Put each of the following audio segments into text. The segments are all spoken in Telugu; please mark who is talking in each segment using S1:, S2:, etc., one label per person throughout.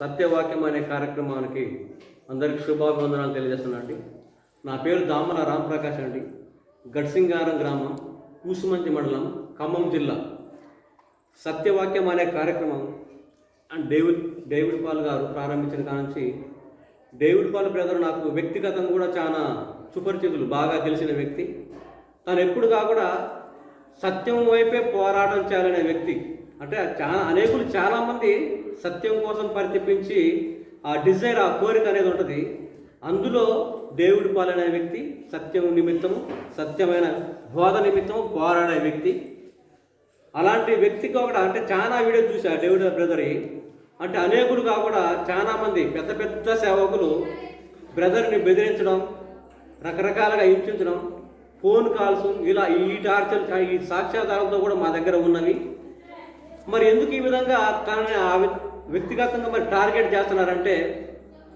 S1: సత్యవాక్యం అనే కార్యక్రమానికి అందరికీ శుభాభివందనాలు తెలియజేస్తున్నాండి నా పేరు దామల రాంప్రకాష్ అండి. గడ్సింగారం గ్రామం కూసుమంచి మండలం ఖమ్మం జిల్లా. సత్యవాక్యం అనే కార్యక్రమం అండ్ డేవిడ్ డేవిడ్ పాల్ గారు ప్రారంభించిన కానుంచి డేవిడ్ పాల్ బ్రదర్ నాకు వ్యక్తిగతంగా కూడా చాలా సుపరిచితులు బాగా తెలిసిన వ్యక్తి. తను ఎప్పుడు కాకుండా సత్యం వైపే పోరాటం చేయాలనే వ్యక్తి. అంటే చాలా అనేకులు చాలామంది సత్యం కోసం పరితపించి ఆ డిజైర్ ఆ కోరిక అనేది ఉంటుంది. అందులో దేవుడి పాలనే వ్యక్తి సత్యం నిమిత్తము సత్యమైన బోధ నిమిత్తము పోరాడే వ్యక్తి. అలాంటి వ్యక్తి కూడా అంటే చాలా వీడియో చూసా డేవిడ్ బ్రదర్. అంటే అనేకులు కాకుండా చాలా మంది పెద్ద పెద్ద సేవకులు బ్రదర్ని బెదిరించడం రకరకాలుగా హింసించడం ఫోన్ కాల్స్ ఇలా ఈ టార్చర్ ఈ సాక్ష్యాధారంతో కూడా మా దగ్గర ఉన్నవి. మరి ఎందుకు ఈ విధంగా తనని ఆ వ్యక్తిగతంగా మరి టార్గెట్ చేస్తున్నారంటే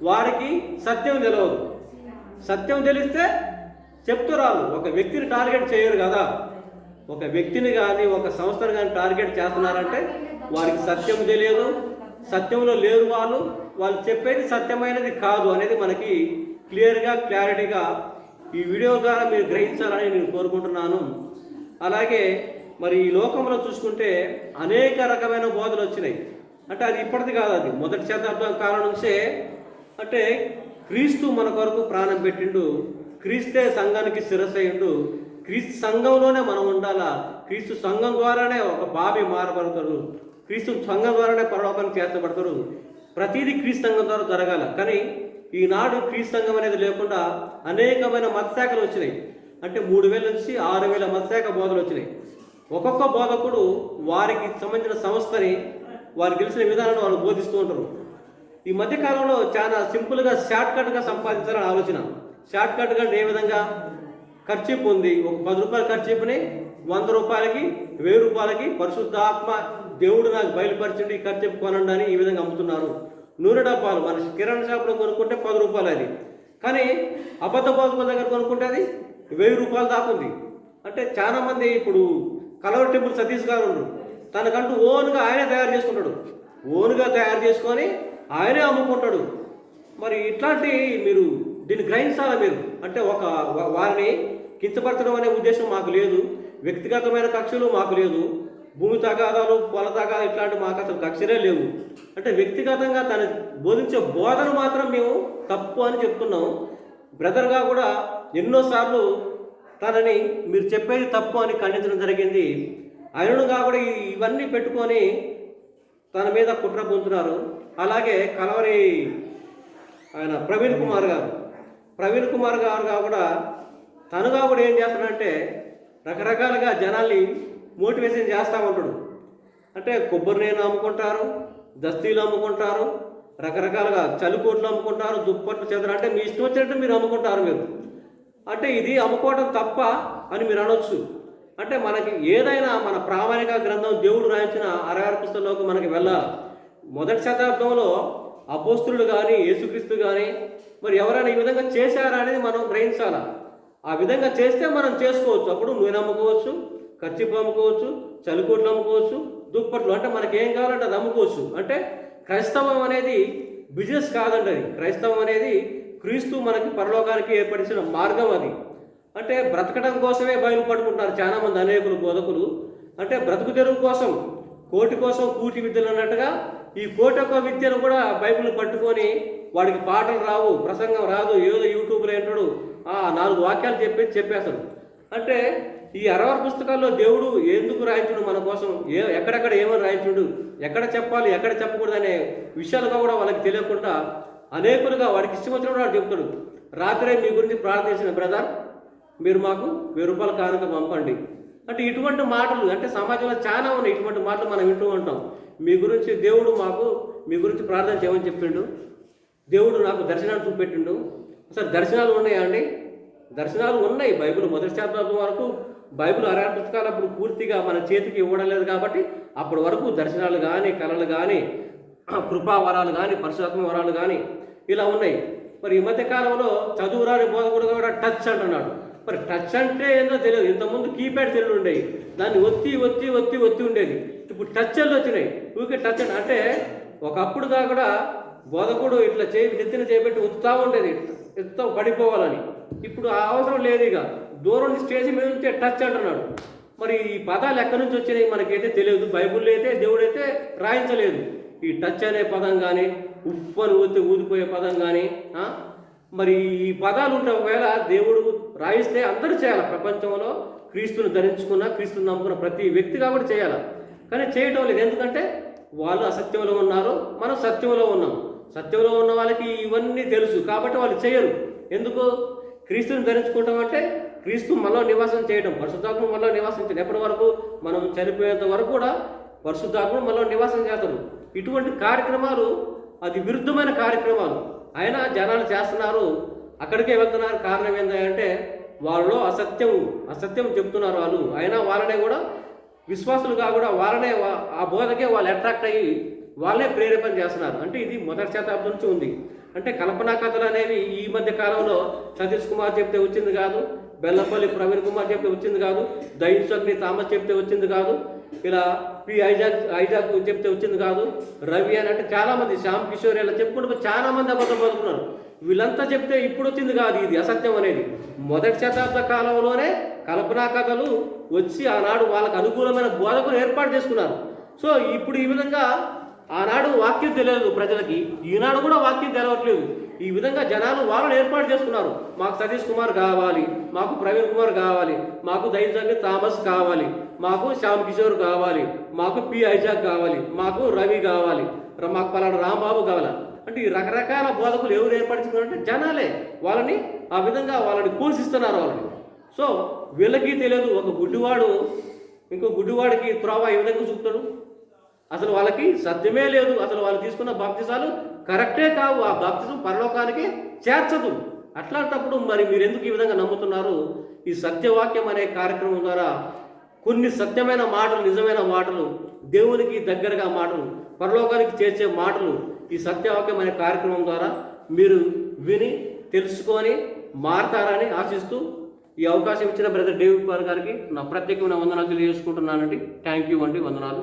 S1: వారికి సత్యం తెలియదు సత్యం తెలిస్తే చెప్తురాలు ఒక వ్యక్తిని టార్గెట్ చేయరు కదా. ఒక వ్యక్తిని కానీ ఒక సంస్థను కానీ టార్గెట్ చేస్తున్నారంటే వారికి సత్యం తెలియదు. సత్యంలో లేరు వాళ్ళు. వాళ్ళు చెప్పేది సత్యమైనది కాదు అనేది మనకి క్లియర్గా క్లారిటీగా ఈ వీడియో ద్వారా మీరు గ్రహించాలని నేను కోరుకుంటున్నాను. అలాగే మరి ఈ లోకంలో చూసుకుంటే అనేక రకమైన బోధలు వచ్చినాయి. అంటే అది ఇప్పటిది కాదు అది. మొదటి శతాబ్దం కాలం నుంచే అంటే క్రీస్తు మన కొరకు ప్రాణం పెట్టిండు క్రీస్తే సంఘానికి శిరసయ్యుండు క్రీస్తు సంఘంలోనే మనం ఉండాలా? క్రీస్తు సంఘం ద్వారానే ఒక బాబి మారబడతారు. క్రీస్తు సంఘం ద్వారానే పరలోకానికి చేర్చబడతారు. ప్రతిదీ క్రీస్తు సంఘం ద్వారా జరగాల. కానీ ఈనాడు క్రీస్తు సంఘం అనేది లేకుండా అనేకమైన మతశాఖలు వచ్చినాయి. అంటే మూడు వేల నుంచి ఆరు వేల మతశాఖ బోధలు వచ్చినాయి. ఒక్కొక్క బోధకుడు వారికి సంబంధించిన సంస్థని వారికి తెలిసిన విధానాన్ని వాళ్ళు బోధిస్తూ ఉంటారు. ఈ మధ్య కాలంలో చాలా సింపుల్గా షార్ట్ కట్గా సంపాదించాలని ఆలోచన. షార్ట్ కట్గా ఏ విధంగా? ఖర్చీపు ఉంది. ఒక పది రూపాయల ఖర్చీపుని వంద రూపాయలకి వెయ్యి రూపాయలకి పరిశుద్ధ ఆత్మ దేవుడు నాకు బయలుపరిచిండి ఖర్చీపు కొనండి అని ఈ విధంగా అమ్ముతున్నారు. నూనె డబ్బాలు మన కిరాణా షాప్లో కొనుక్కుంటే పది రూపాయలు అది. కానీ అబద్ధ బోధకుల దగ్గర కొనుక్కుంటే అది వెయ్యి రూపాయలు దాకా ఉంది. అంటే చాలామంది ఇప్పుడు కలవర్ టెంపుల్ సతీష్ గారు ఉన్నాడు. తనకంటూ ఓన్గా ఆయనే తయారు చేసుకుంటాడు. ఓన్గా తయారు చేసుకొని ఆయనే అమ్ముకుంటాడు. మరి ఇట్లాంటి మీరు దీన్ని గ్రహించాలా మీరు? అంటే ఒక వారిని కించపరచడం అనే ఉద్దేశం మాకు లేదు. వ్యక్తిగతమైన కక్షలు మాకు లేదు. భూమి తగాదాలు పొల తగాదాలు ఇట్లాంటి మాకు అసలు కక్షలే లేవు. అంటే వ్యక్తిగతంగా తను బోధించే బోధన మాత్రం మేము తప్పు అని చెప్తున్నాం. బ్రదర్గా కూడా ఎన్నోసార్లు తనని మీరు చెప్పేది తప్పు అని ఖండించడం జరిగింది. అయినను కాకుండా ఇవన్నీ పెట్టుకొని తన మీద కుట్ర పొందుతున్నారు. అలాగే కలవరి ఆయన ప్రవీణ్ కుమార్ గారు. ప్రవీణ్ కుమార్ గారు కూడా తనుగా కూడా ఏం చేస్తాడంటే రకరకాలుగా జనాల్ని మోటివేషన్ చేస్తూ ఉంటాడు. అంటే కొబ్బరి నేను అమ్ముకుంటారు దస్తీలు అమ్ముకుంటారు రకరకాలుగా చలికోట్లు అమ్ముకుంటారు దుప్పట్లు చెదరు అంటే మీ ఇష్టం వచ్చినట్టు మీరు అమ్ముకుంటారు మీరు. అంటే ఇది అమ్ముకోవడం తప్ప అని మీరు అనొచ్చు. అంటే మనకి ఏదైనా మన ప్రామాణిక గ్రంథం దేవుడు రాయించిన అరగారు పుస్తకంలోకి మనకి వెళ్ళాలి మొదటి శతాబ్దంలో అపోస్తులు కానీ యేసుక్రీస్తు కానీ మరి ఎవరైనా ఈ విధంగా చేశారా అనేది మనం గ్రహించాల. ఆ విధంగా చేస్తే మనం చేసుకోవచ్చు. అప్పుడు నూనె అమ్ముకోవచ్చు ఖర్చిపు అమ్ముకోవచ్చు చలికోట్లు అమ్ముకోవచ్చు దుప్పట్లు అంటే మనకి ఏం కావాలంటే అది అమ్ముకోవచ్చు. అంటే క్రైస్తవం అనేది బిజినెస్ కాదండి అది క్రైస్తవం అనేది క్రీస్తు మనకి పరలోకానికి ఏర్పరిచిన మార్గం అది. అంటే బ్రతకడం కోసమే బయలు పట్టుకుంటున్నారు చాలామంది అనేకులు బోధకులు. అంటే బ్రతుకు తెరువు కోసం కోటి కోసం కూటి విద్యలు అన్నట్టుగా ఈ కోటి యొక్క విద్యను కూడా బైబిల్ పట్టుకొని వాడికి పాటలు రావు ప్రసంగం రాదు ఏదో యూట్యూబ్లో ఏంటాడు ఆ నాలుగు వాక్యాలు చెప్పేసి చెప్పేస్తాడు. అంటే ఈ అరవై పుస్తకాల్లో దేవుడు ఎందుకు రాయించుడు మన కోసం? ఏ ఎక్కడెక్కడ ఏమని రాయించుడు? ఎక్కడ చెప్పాలి ఎక్కడ చెప్పకూడదు అనే విషయాలుగా కూడా వాళ్ళకి తెలియకుండా అనేకులుగా వాడికి ఇష్టం వచ్చినప్పుడు వాడు చెప్తాడు రాత్రే మీ గురించి ప్రార్థించిన బ్రదర్ మీరు మాకు వెయ్యి రూపాయల కానుక పంపండి. అంటే ఇటువంటి మాటలు అంటే సమాజంలో చాలా ఉన్నాయి ఇటువంటి మాటలు మనం వింటూ ఉంటాం. మీ గురించి దేవుడు మాకు మీ గురించి ప్రార్థన చేయమని చెప్పిండు. దేవుడు నాకు దర్శనాలు చూపెట్టిండు. అసలు దర్శనాలు ఉన్నాయా అండి? దర్శనాలు ఉన్నాయి బైబిల్ మొదటి శతాబ్దం వరకు. బైబిల్ అరవై పుస్తకాలు అప్పుడు పూర్తిగా మన చేతికి ఇవ్వడం లేదు కాబట్టి అప్పటి వరకు దర్శనాలు కానీ కళలు కానీ కృపా వరాలు కానీ పరిశుభాత్మ వరాలు కానీ ఇలా ఉన్నాయి. మరి ఈ మధ్య కాలంలో చదువురాని బోధకుడు కూడా టచ్ అంటున్నాడు. మరి టచ్ అంటే ఏందో తెలియదు. ఇంతకుముందు కీప్యాడ్ తెలియదు ఉండేవి దాన్ని ఒత్తి ఒత్తి ఒత్తి ఒత్తి ఉండేది. ఇప్పుడు టచ్ వచ్చినాయి. ఊరికే టచ్ అంటే ఒకప్పుడు కూడా బోధకుడు ఇట్లా చేయి నెత్తిన చేపెట్టి ఉత్తా ఉండేది. ఎంతో పడిపోవాలని. ఇప్పుడు ఆ అవసరం లేదు ఇక. దూరం స్టేజ్ మీద ఉంటే టచ్ అంటున్నాడు. మరి ఈ పదాలు ఎక్కడి నుంచి వచ్చినాయి మనకైతే తెలియదు. బైబుల్లో అయితే దేవుడైతే రాయించలేదు. ఈ టచ్ అనే పదం కానీ ఉప్పు అని ఊతే ఊదిపోయే పదం కానీ మరి ఈ పదాలు ఉంటే ఒకవేళ దేవుడు రాయిస్తే అందరూ చేయాలి. ప్రపంచంలో క్రీస్తుని ధరించుకున్న క్రీస్తుని నమ్ముకున్న ప్రతి వ్యక్తిగా కూడా చేయాలి. కానీ చేయటం లేదు. ఎందుకంటే వాళ్ళు అసత్యంలో ఉన్నారు మనం సత్యంలో ఉన్నాం. సత్యంలో ఉన్న వాళ్ళకి ఇవన్నీ తెలుసు. కాబట్టి వాళ్ళు చేయరు. ఎందుకు? క్రీస్తుని ధరించుకోవటం అంటే క్రీస్తు మనలో నివాసం చేయడం పరిశుద్ధాత్మ మనలో నివాసం చేయడం ఎప్పటి వరకు? మనం చనిపోయేంత వరకు కూడా పరిశుద్ధాత్మ మనలో నివాసం చేస్తారు ఇటువంటి కార్యక్రమాలు అది విరుద్ధమైన కార్యక్రమాలు. అయినా జనాలు చేస్తున్నారు. అక్కడికే వెళ్తున్నారు. కారణం ఏంటంటే వాళ్ళలో అసత్యం అసత్యం చెప్తున్నారు వాళ్ళు. అయినా వాళ్ళనే కూడా విశ్వాసులుగా కూడా వాళ్ళనే వా- ఆ బోధకే వాళ్ళు అట్రాక్ట్ అయ్యి వాళ్ళే ప్రేరేపణ చేస్తున్నారు. అంటే ఇది మొదటి శతాబ్దం నుంచి ఉంది. అంటే కల్పనా కథలు అనేవి ఈ మధ్య కాలంలో సతీష్ కుమార్ చెప్తే వచ్చింది కాదు బెల్లంపల్లి ప్రవీణ్ కుమార్ చెప్తే వచ్చింది కాదు దయించగ్ని తామస్ చెప్తే వచ్చింది కాదు ఇలా పి ఐజాక్ ఐజాక్ చెప్తే వచ్చింది కాదు. రవి అని అంటే చాలామంది శ్యామ్ కిషోర్ ఇలా చెప్పుకుంటే చాలామంది అబద్ధం బతుకున్నారు వీళ్ళంతా చెప్తే ఇప్పుడు వచ్చింది కాదు ఇది అసత్యం అనేది. మొదటి శతాబ్ద కాలంలోనే కల్పనా కథలు వచ్చి ఆనాడు వాళ్ళకు అనుకూలమైన బోధకులు ఏర్పాటు చేసుకున్నారు. సో ఇప్పుడు ఈ విధంగా ఆనాడు వాక్యం తెలియదు ప్రజలకి. ఈనాడు కూడా వాక్యం తెలవట్లేదు. ఈ విధంగా జనాలు వాళ్ళని ఏర్పాటు చేసుకున్నారు. మాకు సతీష్ కుమార్ కావాలి మాకు ప్రవీణ్ కుమార్ కావాలి మాకు దైవ థామస్ కావాలి. మాకు శ్యామ్ కిషోర్ కావాలి మాకు పి ఐజాక్ కావాలి మాకు రవి కావాలి మాకు పలానా రాంబాబు కావాలి? అంటే ఈ రకరకాల బోధకులు ఎవరు ఏర్పరచుకున్నారంటే జనాలే. వాళ్ళని ఆ విధంగా వాళ్ళని పోషిస్తున్నారు వాళ్ళని. సో వీళ్ళకి తెలియదు ఒక గుడ్డివాడు ఇంకో గుడ్డివాడికి త్రోవ ఏ విధంగా చూపుతాడు? అసలు వాళ్ళకి సత్యమే లేదు. అసలు వాళ్ళు తీసుకున్న బాప్తిసాలు కరెక్టే కావు. ఆ బాప్తిజం పరలోకానికి చేర్చదు. అట్లాంటప్పుడు మరి మీరు ఎందుకు ఈ విధంగా నమ్ముతున్నారు? ఈ సత్యవాక్యం అనే కార్యక్రమం ద్వారా కొన్ని సత్యమైన మాటలు నిజమైన మాటలు దేవునికి దగ్గరగా మాటలు పరలోకానికి చేర్చే మాటలు ఈ సత్యవాక్యం అనే కార్యక్రమం ద్వారా మీరు విని తెలుసుకొని మారతారని ఆశిస్తూ ఈ అవకాశం ఇచ్చిన బ్రదర్ డేవిడ్ పాల్ గారికి నా ప్రత్యేకమైన వందనాలు తెలియజేసుకుంటున్నానండి. థ్యాంక్ యూ అండి. వందనాలు.